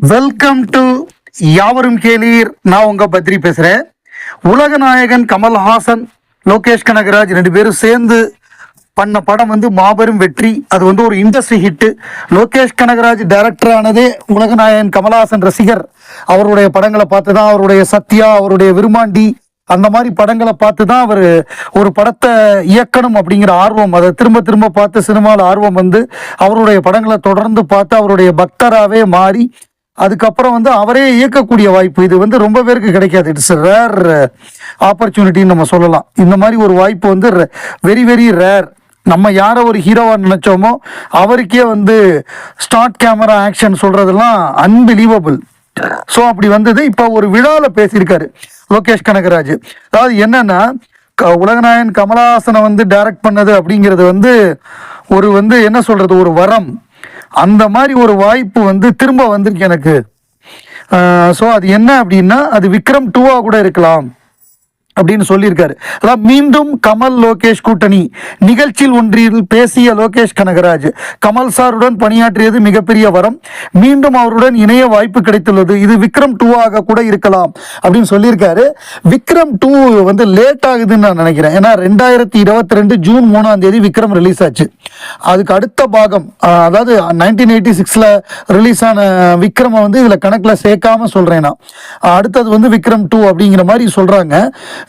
Welcome to யாவரும் கேளீர். நான் உங்க பத்ரி பேசுறேன். உலக நாயகன் கமல்ஹாசன் லோகேஷ் கனகராஜ் ரெண்டு பேரும் சேர்ந்து பண்ண படம் வந்து மாபெரும் வெற்றி. அது வந்து ஒரு industry hit Lokesh Kanagaraj director ஆனதே உலகநாயகன் கமல்ஹாசன் ரசிகர். அவருடைய படங்களை பார்த்து தான் அவருடைய சத்யா அவருடைய விருமாண்டி அந்த மாதிரி படங்களை பார்த்து தான் அவர் ஒரு படத்தை இயக்கணும் அப்படிங்கிற ஆர்வம். அதை திரும்ப திரும்ப பார்த்து சினிமாவில் ஆர்வம் வந்து அவருடைய படங்களை தொடர்ந்து பார்த்து அவருடைய பக்தராகவே மாறி அதுக்கப்புறம் வந்து அவரே இயக்கக்கூடிய வாய்ப்பு. இது வந்து ரொம்ப பேருக்கு கிடைக்காது. இட்ஸ் ரேர் ஆப்பர்ச்சுனிட்டின்னு நம்ம சொல்லலாம். இந்த மாதிரி ஒரு வாய்ப்பு வந்து வெரி வெரி ரேர் நம்ம யாரை ஒரு ஹீரோவாக நினச்சோமோ அவருக்கே வந்து ஸ்டார்ட் கேமரா ஆக்ஷன் சொல்கிறதெல்லாம் அன்பிலீவபிள் ஸோ அப்படி வந்தது. இப்போ ஒரு விழாவில் பேசியிருக்காரு லோகேஷ் கனகராஜ். அதாவது என்னன்னா க- உலகநாயகன் கமலஹாசனை வந்து டைரக்ட் பண்ணது அப்படிங்கிறது வந்து ஒரு வந்து என்ன சொல்கிறது ஒரு வரம். அந்த மாதிரி ஒரு வாய்ப்பு வந்து திரும்ப வந்திருக்கு எனக்கு. ஸோ அது என்ன அப்படின்னா அது விக்ரம் டூவாக கூட இருக்கலாம். அப்படின்னு சொல்லியிருக்காரு. அதான் மீண்டும் கமல் லோகேஷ் கூட்டணி. நிகழ்ச்சியில் ஒன்றில் பேசிய லோகேஷ் கனகராஜ் கமல் சாருடன் பணியாற்றியது மிகப்பெரிய வரம். மீண்டும் அவருடன் இணைய வாய்ப்பு கிடைத்துள்ளது. இது விக்ரம் டூவாக கூட இருக்கலாம் அப்படின்னு சொல்லியிருக்காரு. விக்ரம் டூ வந்து லேட் ஆகுதுன்னு நான் நினைக்கிறேன். ஏன்னா ரெண்டாயிரத்தி இருபத்தி ரெண்டு ஜூன் மூணாம் தேதி விக்ரம் ரிலீஸ் ஆச்சு. அதுக்கு அடுத்த பாகம் அதாவது நைன்டீன் எயிட்டி சிக்ஸில் ரிலீஸ் ஆன விக்ரமை வந்து இதில் கணக்கில் சேர்க்காம சொல்கிறேன் நான். அடுத்தது வந்து விக்ரம் டூ அப்படிங்கிற மாதிரி சொல்கிறாங்க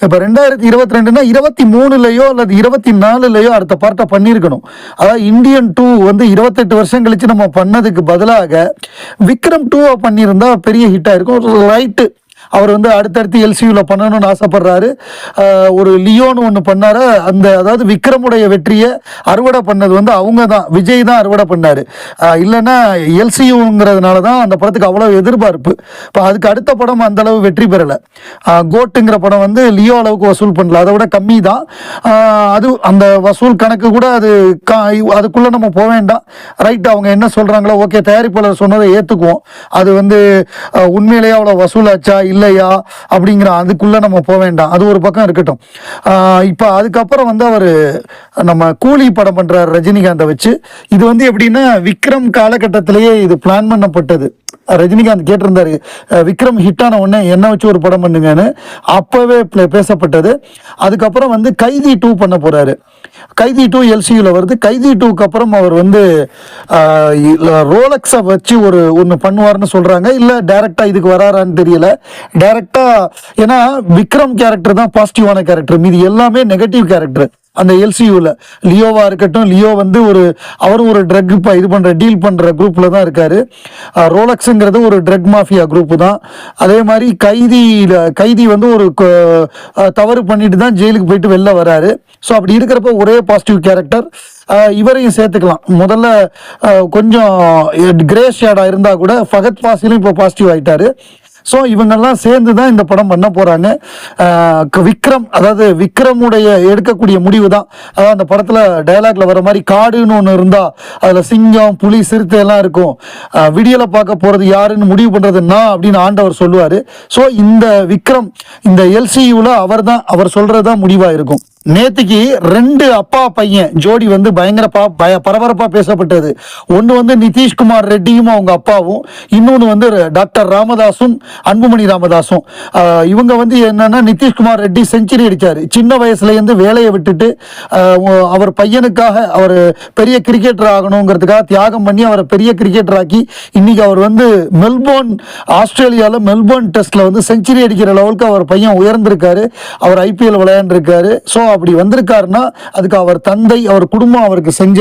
இப்போ ரெண்டாயிரத்தி இருபத்தி ரெண்டுனா இருபத்தி மூணுலையோ அல்லது இருபத்தி நாலுலையோ அடுத்த பார்ட்டை பண்ணியிருக்கணும். அதாவது இந்தியன் டூ வந்து இருபத்தெட்டு வருஷம் கழித்து நம்ம பண்ணதுக்கு பதிலாக விக்ரம் டூவை பண்ணியிருந்தா பெரிய ஹிட்டாக இருக்கும். ரைட்டு அவர் வந்து அடுத்தடுத்து எல்சியூவில் பண்ணணும்னு ஆசைப்படுறாரு. ஒரு லியோன்னு ஒன்று பண்ணார. அந்த அதாவது விக்ரமுடைய வெற்றியை அறுவடை பண்ணது வந்து அவங்க தான். விஜய் தான் அறுவடை பண்ணார். இல்லைன்னா எல்சியூங்கிறதுனால தான் அந்த படத்துக்கு அவ்வளோ எதிர்பார்ப்பு. இப்போ அதுக்கு அடுத்த படம் அந்த அளவு வெற்றி பெறலை. கோட்டுங்கிற படம் வந்து லியோ அளவுக்கு வசூல் பண்ணல. அதை விட கம்மி தான். அது அந்த வசூல் கணக்கு கூட அது கா அதுக்குள்ளே நம்ம போக வேண்டாம். ரைட் அவங்க என்ன சொல்கிறாங்களோ ஓகே தயாரிப்பாளர் சொன்னதை ஏற்றுக்குவோம் அது வந்து உண்மையிலேயே அவ்வளோ வசூலாச்சா? இல்லையா அப்படிங்கிற அதுக்குள்ளே நம்ம போக வேண்டாம். அது ஒரு பக்கம் இருக்கட்டும். இப்போ அதுக்கப்புறம் வந்து அவர் நம்ம கூலி படம் பண்ணுறார் ரஜினிகாந்தை வச்சு. இது வந்து எப்படின்னா விக்ரம் காலகட்டத்திலேயே இது பிளான் பண்ணப்பட்டது. ரஜினிகாந்த் கேட்டிருந்தாரு விக்ரம் ஹிட்டான உடனே என்ன வச்சு ஒரு படம் பண்ணுங்கன்னு அப்போவே பேசப்பட்டது. அதுக்கப்புறம் வந்து கைதி டூ பண்ண போகிறாரு கைதி டூ எல்சியூவில் வருது. கைதி டூக்கு அப்புறம் அவர் வந்து ரோலக்ஸை வச்சு ஒரு ஒன்று பண்ணுவார்னு சொல்கிறாங்க இல்லை டேரெக்டாக இதுக்கு வராரான்னு தெரியல. டேரெக்டாக ஏன்னா விக்ரம் கேரக்டர் தான் பாசிட்டிவான கேரக்டர் மீதி எல்லாமே நெகட்டிவ் கேரக்டர் அந்த எல்சியூவில் லியோவாக இருக்கட்டும் லியோ வந்து ஒரு அவரும் ஒரு ட்ரக் இப்போ இது பண்ணுற டீல் பண்ணுற குரூப்பில் தான் இருக்கார். ரோலக்ஸுங்கிறது ஒரு ட்ரக் மாஃபியா குரூப்பு தான். அதே மாதிரி கைதியில் கைதி வந்து ஒரு தவறு பண்ணிட்டு தான் ஜெயிலுக்கு போயிட்டு வெளில வராரு. ஸோ அப்படி இருக்கிறப்ப ஒரே பாசிட்டிவ் கேரக்டர் இவரையும் சேர்த்துக்கலாம். முதல்ல கொஞ்சம் கிரே ஷேடாக இருந்தால் கூட ஃபகத் பாசிலும் இப்போ பாசிட்டிவ் ஆகிட்டாரு ஸோ இவங்கெல்லாம் சேர்ந்து தான் இந்த படம் பண்ண போகிறாங்க விக்ரம் அதாவது விக்ரமுடைய எடுக்கக்கூடிய முடிவு தான் அதாவது அந்த படத்தில் டைலாக்ல வர மாதிரி காடுன்னு ஒன்று இருந்தால் அதில் சிங்கம் புலி சிறுத்தை எல்லாம் இருக்கும். விடியலை பார்க்க போகிறது யாருன்னு முடிவு பண்ணுறது நான் அப்படின்னு ஆண்டவர் சொல்லுவார். ஸோ இந்த விக்ரம் இந்த எல்சியூவில் அவர் தான் அவர் சொல்கிறது தான் முடிவாக இருக்கும். நேத்துக்கு ரெண்டு அப்பா பையன் ஜோடி வந்து பயங்கர பய பரபரப்பாக பேசப்பட்டது. ஒன்று வந்து நிதிஷ்குமார் ரெட்டியும் அவங்க அப்பாவும் இன்னொன்று வந்து டாக்டர் ராமதாஸும் அன்புமணி ராமதாஸும் இவங்க வந்து என்னன்னா நிதிஷ்குமார் ரெட்டி செஞ்சுரி அடிச்சாரு. சின்ன வயசுலேருந்து வேலையை விட்டுட்டு அவர் பையனுக்காக அவர் பெரிய கிரிக்கெட்டர் ஆகணுங்கிறதுக்காக தியாகம் பண்ணி அவரை பெரிய கிரிக்கெட்டர் ஆக்கி இன்னைக்கு அவர் வந்து மெல்போர்ன் ஆஸ்திரேலியாவில் மெல்போர்ன் டெஸ்ட்ல வந்து செஞ்சுரி அடிக்கிற லெவலுக்கு அவர் பையன் உயர்ந்திருக்காரு. அவர் ஐபிஎல் விளையாண்டுருக்காரு. ஸோ அப்படி வந்திருக்காருன்னா அதுக்கு அவர் தந்தை அவர் குடும்பம் அவருக்கு செஞ்ச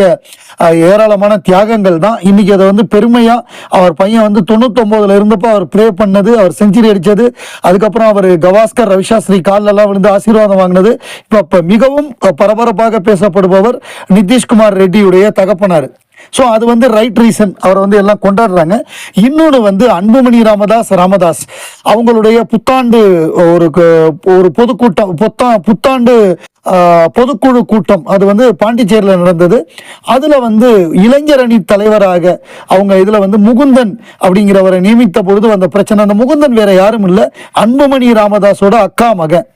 ஏராளமான தியாகங்கள் தான். இன்னைக்கு அதை வந்து பெருமையாக அவர் பையன் வந்து தொண்ணூத்தொம்போதுல இருந்தப்போ அவர் ப்ரே பண்ணது அவர் செஞ்சுரி அடித்தது அதுக்கப்புறம் அவர் கவாஸ்கர் ரவிசாஸ்திரி காலெல்லாம் விழுந்து ஆசீர்வாதம் வாங்கினது. இப்போ இப்போ மிகவும் பரபரப்பாக பேசப்படுபவர் நிதிஷ்குமார் ரெட்டியுடைய தகப்பனார். ஸோ அது வந்து ரைட் ரீசன் அவர் வந்து எல்லாம் கொண்டாடுறாங்க. இன்னொன்று வந்து அன்புமணி ராமதாஸ் ராமதாஸ். அவங்களுடைய புத்தாண்டு ஒரு ஒரு பொதுக்கூட்டம் புத்தா புத்தாண்டு பொதுக்குழு கூட்டம் அது வந்து பாண்டிச்சேரியில் நடந்தது. அதில் வந்து இளைஞர் அணி தலைவராக அவங்க இதில் வந்து முகுந்தன் அப்படிங்கிறவரை நியமித்த பொழுது வந்த பிரச்சனை. அந்த முகுந்தன் வேற யாரும் இல்லை. அன்புமணி ராமதாஸோட அக்கா மகன்.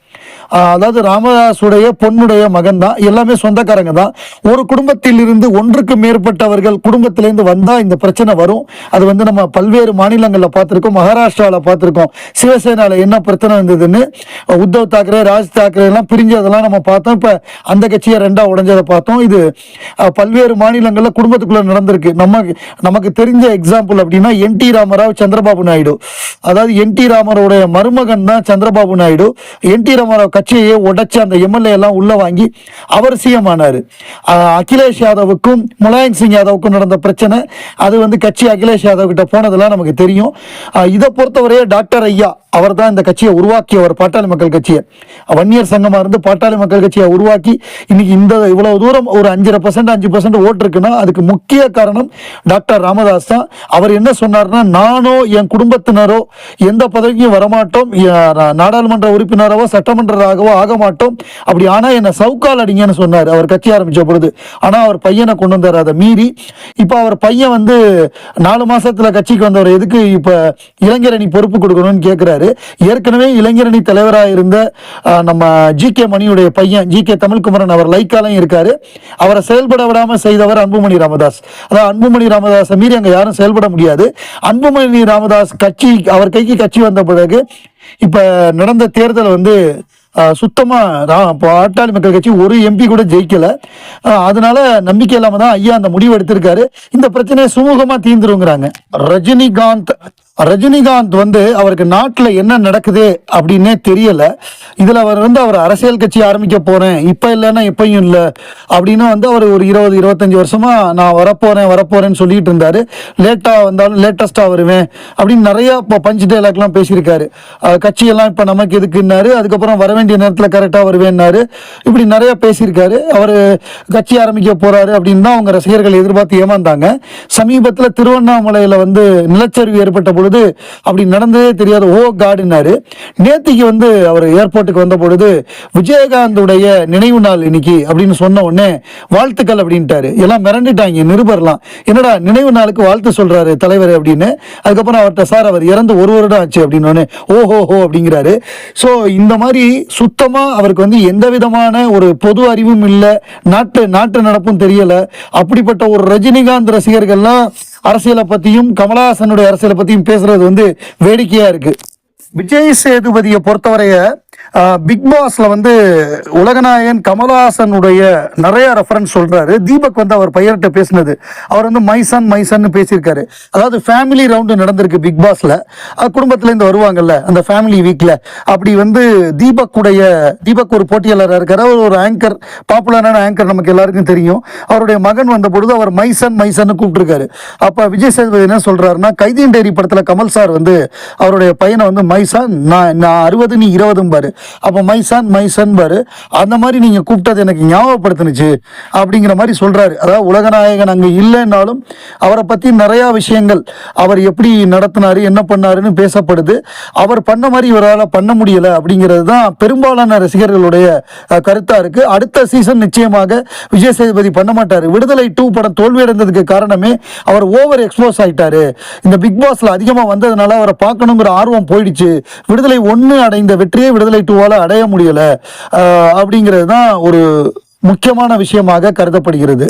அதாவது ராமதாசுடைய பொண்ணுடைய மகன் தான் எல்லாமே சொந்தக்காரங்க தான். ஒரு குடும்பத்தில் இருந்து ஒன்றுக்கு மேற்பட்டவர்கள் குடும்பத்திலேருந்து வந்தா இந்த பிரச்சனை வரும். அது வந்து நம்ம பல்வேறு மாநிலங்களில் பார்த்துருக்கோம். மகாராஷ்டிராவில் பார்த்துருக்கோம். சிவசேனால என்ன பிரச்சனை இருந்ததுன்னு உத்தவ் தாக்கரே ராஜ் தாக்கரே எல்லாம் பிரிஞ்சதெல்லாம் நம்ம பார்த்தோம். இப்போ அந்த கட்சியை ரெண்டா உடஞ்சதை பார்த்தோம். இது பல்வேறு மாநிலங்களில் குடும்பத்துக்குள்ளே நடந்திருக்கு. நம்ம நமக்கு தெரிஞ்ச எக்ஸாம்பிள் அப்படின்னா என் டி ராமராவ் சந்திரபாபு நாயுடு. அதாவது என் டி ராமரோடைய மருமகன் தான் சந்திரபாபு நாயுடு. என் டி ராமராவ் கட்சியை உடைச்சு அந்த எம்எல்ஏ எல்லாம் உள்ள வாங்கி அவர் சிஎம் ஆனார். அகிலேஷ் யாதவுக்கும் முலாயம் சிங் யாதவுக்கும் நடந்த பிரச்சனை அது வந்து கட்சி அகிலேஷ் யாதவ் கிட்ட போனதெல்லாம் நமக்கு தெரியும். இதை பொறுத்தவரையே டாக்டர் ஐயா அவர் தான் இந்த கட்சியை உருவாக்கியவர் பாட்டாளி மக்கள் கட்சியை. வன்னியர் சங்கமா இருந்து பாட்டாளி மக்கள் கட்சியை உருவாக்கி இன்னைக்கு இந்த இவ்வளவு தூரம் ஒரு அஞ்சரை பர்சன்ட் அஞ்சு பர்சன்ட் ஓட்டு இருக்குன்னா அதுக்கு முக்கிய காரணம் டாக்டர் ராமதாஸ் தான். அவர் என்ன சொன்னார்னா நானோ என் குடும்பத்தினரோ எந்த பதவிக்கும் வரமாட்டோம் நாடாளுமன்ற உறுப்பினராகவோ சட்டமன்றராகவோ ஆக மாட்டோம். அப்படி ஆனால் என்னை சவுக்கால் அடிங்கன்னு சொன்னார் அவர் கட்சி ஆரம்பித்த பொழுது. ஆனால் அவர் பையனை கொண்டு வந்தார் அதை மீறி. இப்போ அவர் பையன் வந்து நாலு மாசத்துல கட்சிக்கு வந்தவர் எதுக்கு இப்ப இளைஞரணி பொறுப்பு கொடுக்கணும்னு கேட்குறாரு ஏற்கனவே இளைஞரணி தலைவராக இருந்த நம்ம ஜி கே மணியுடைய பையன் ஜி கே தமிழ்குமரன் அவர் லைக்காலையும் இருக்காரு. அவரை செயல்பட விடாம செய்தவர் அன்புமணி ராமதாஸ். அதான் அன்புமணி ராமதாஸை மீறி அங்க யாரும் செயல்பட முடியாது. அன்புமணி ராமதாஸ் கட்சி அவர் கைக்கு கட்சி வந்த பிறகு இப்ப நடந்த தேர்தல் வந்து சுத்தமாக சுத்தமா பாட்டாளி மக்கள் கட்சி ஒரு எம்பி கூட ஜெயிக்கல. அதனால நம்பிக்கை இல்லாமல் தான் ஐயா அந்த முடிவு எடுத்திருக்காரு. இந்த பிரச்சனையை சுமூகமா தீர்ந்துருங்கிறாங்க. ரஜினிகாந்த் ரஜினிகாந்த் வந்து அவருக்கு நாட்டில் என்ன நடக்குது அப்படின்னே தெரியல. இதில் அவர் வந்து அவர் அரசியல் கட்சி ஆரம்பிக்க போகிறேன் இப்போ இல்லைன்னா எப்பயும் இல்லை அப்படின்னு வந்து அவர் ஒரு இருபது இருபத்தஞ்சி வருஷமாக நான் வரப்போகிறேன் வரப்போகிறேன்னு சொல்லிட்டு இருந்தார். லேட்டாக வந்தாலும் லேட்டஸ்ட்டாக வருவேன் அப்படின்னு நிறையா இப்போ பஞ்ச் டைலாக்லாம் பேசியிருக்காரு. கட்சியெல்லாம் இப்போ நமக்கு எதுக்குன்னாரு அதுக்கப்புறம் வர வேண்டிய நேரத்தில் கரெக்டாக வருவேன்னாரு. இப்படி நிறையா பேசியிருக்காரு. அவர் கட்சி ஆரம்பிக்க போகிறாரு அப்படின்னு தான் அவங்க ரசிகர்கள் எதிர்பார்த்து ஏமாந்தாங்க. சமீபத்தில் திருவண்ணாமலையில் வந்து நிலச்சரிவு ஏற்பட்ட பொழுது அப்படி நடந்ததே தெரியாத. ஓ காடுனாரு நேத்திக்கு வந்து அவர் ஏர்போர்ட்டுக்கு வந்த பொழுது விஜயகாந்துடைய நினைவு நாள் இன்னைக்கு அப்படின்னு சொன்ன உடனே வாழ்த்துக்கள் அப்படின்ட்டாரு. எல்லாம் மிரண்டுட்டாங்க நிருபர்லாம். என்னடா நினைவு நாளுக்கு வாழ்த்து சொல்றாரு தலைவர் அப்படின்னு. அதுக்கப்புறம் அவர்கிட்ட சார் அவர் இறந்து ஒரு வருடம் ஆச்சு அப்படின்னு ஓஹோ ஹோ அப்படிங்கிறாரு. ஸோ இந்த மாதிரி சுத்தமாக அவருக்கு வந்து எந்த விதமான ஒரு பொது அறிவும் இல்லை. நாட்டு நாட்டு நடப்பும் தெரியல. அப்படிப்பட்ட ஒரு ரஜினிகாந்த் ரசிகர்கள்லாம் அரசியலை பத்தியும் கமலஹாசனுடைய அரசியலை பத்தியும் பேசுறது வந்து வேடிக்கையா இருக்கு. விஜய் சேதுபதியை பொறுத்தவரைய பிக் பாஸ்ல வந்து உலகநாயகன் கமலஹாசனுடைய நிறைய ரெஃபரன்ஸ் சொல்றாரு. தீபக் வந்து அவர் பையன்கிட்ட பேசினது. அவர் வந்து மைசன் மைசன் பேசியிருக்காரு. அதாவது ஃபேமிலி ரவுண்டு நடந்திருக்கு பிக் பாஸ்ல குடும்பத்திலேருந்து வருவாங்கல்ல அந்த ஃபேமிலி வீக்ல அப்படி வந்து தீபக் உடைய தீபக் ஒரு போட்டியாளராக இருக்காரு. அவர் ஒரு ஆங்கர் பாப்புலரான ஆங்கர் நமக்கு எல்லாருக்கும் தெரியும். அவருடைய மகன் வந்த பொழுது அவர் மைசன் மைசன் கூப்பிட்டுருக்காரு. அப்போ விஜய் சேதுபதி என்ன சொல்றாருன்னா கைதியின் டைரி படத்தில் கமல் சார் வந்து அவருடைய பையனை வந்து மைசான் நான் நான் அறுபது நீ இருபதும்பாரு. அப்போ மைசான் மைசன் பாரு அந்த மாதிரி நீங்க கூப்பிட்டது எனக்கு ஞாபகப்படுத்துனுச்சு அப்படிங்கிற மாதிரி சொல்றாரு. அதாவது உலகநாயகன் அங்க இல்லைன்னாலும் அவரை பத்தி நிறையா விஷயங்கள் அவர் எப்படி நடத்தினாரு என்ன பண்ணாருன்னு பேசப்படுது. அவர் பண்ண மாதிரி இவரால் பண்ண முடியல அப்படிங்கிறது தான் பெரும்பாலான ரசிகர்களுடைய கருத்தாக கருத்தா இருக்கு. அடுத்த சீசன் நிச்சயமாக விஜய் சேதுபதி பண்ண மாட்டார். விடுதலை டூ படம் தோல்வியடைந்ததுக்கு காரணமே அவர் ஓவர் எக்ஸ்போஸ் ஆயிட்டாரு. இந்த பிக் பாஸில் அதிகமாக வந்ததுனால அவரை பார்க்கணுங்கிற ஆர்வம் போயிடுச்சு. விடுதலை ஒன்று அடைந்த வெற்றியை விடுதலை டூவால அடைய முடியல. அப்படிங்கிறது தான் ஒரு முக்கியமான விஷயமாக கருதப்படுகிறது.